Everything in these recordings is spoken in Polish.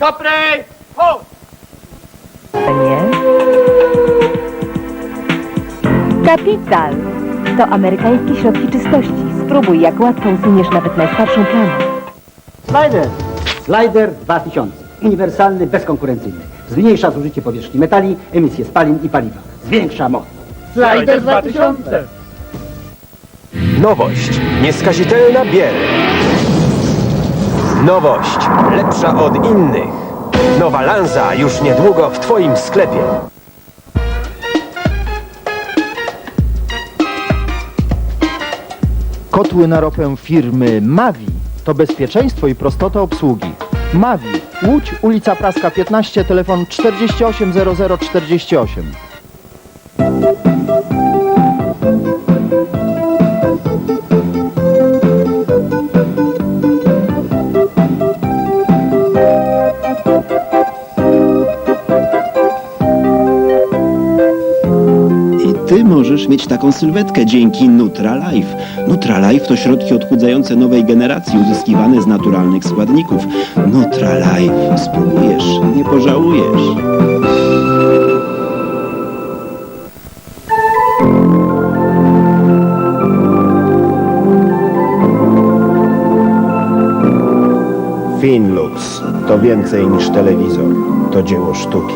Koprej! Ho! Nie. Kapital. To amerykańskie środki czystości. Spróbuj, jak łatwo usuniesz nawet najstarszą plamę. Slider. Slider 2000. Uniwersalny, bezkonkurencyjny. Zmniejsza zużycie powierzchni metali, emisję spalin i paliwa. Zwiększa moc. Slider 2000! Nowość. Nieskazitelna biel. Nowość. Lepsza od innych. Nowa Lanza już niedługo w Twoim sklepie. Kotły na ropę firmy Mavi to bezpieczeństwo i prostota obsługi. Mavi, Łódź, ulica Praska 15, telefon 480048. możesz mieć taką sylwetkę dzięki Nutralife. Nutralife to środki odchudzające nowej generacji uzyskiwane z naturalnych składników. Nutralife. Spróbujesz, nie pożałujesz. Finlux to więcej niż telewizor. To dzieło sztuki.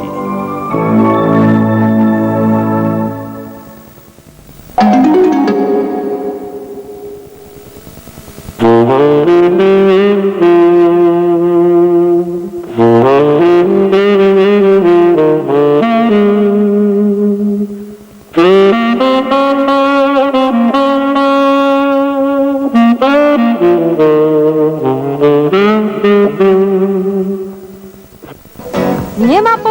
Nie ma por